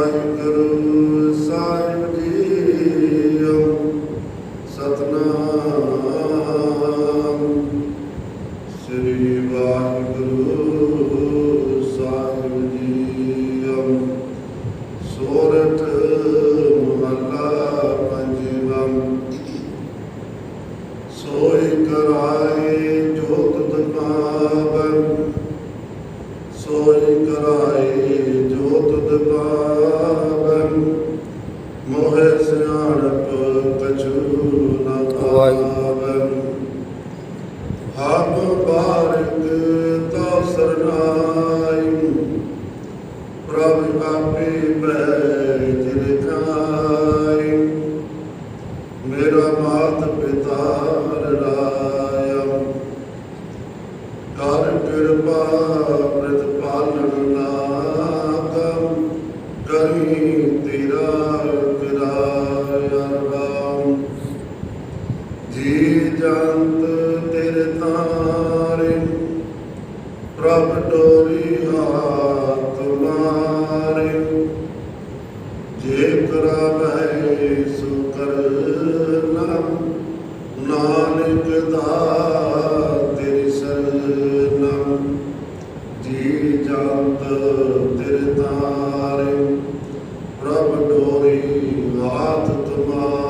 ਵਾਹਿਗੁਰੂ ਸਾਹਿਬ ਜੀਓ, ਸਤਨਾਮ। ਸ੍ਰੀ ਵਾਹਿਗੁਰੂ ਸਾਹਿਬ ਜੀਓ, ਸੋਰਠ ਮਹੱਲਾ ਪੰਜਵਮ ਸੋਈ ਕਰਾਏ ਜੋਤ ਦਪਾਵਨ ਬਾਰਿਕ ਤੋ ਸਰਨਾਈ। ਪ੍ਰਭ ਆਪੇ ਬੈਜ ਰਖਾਈ ਮੇਰਾ ਮਾਤ ਪਿਤਾ ਰਲਾਇਆ ਕਰ ਕਿਰਪਾ ਪ੍ਰਤਪਾਲਨ ਨਾਗਮ ਕਰੀ ਤੇਰਾ ਕਿਰਾਇਆ। ਨਾਨਕ ਤੇਰੀ ਸਰਨਾਮ ਜੀ ਜੰਤ ਤੇਰੇ ਤਾਰੇ ਪ੍ਰਭ ਡੋਰੀ ਹਾਥ ਤੁਮਾਰੇ।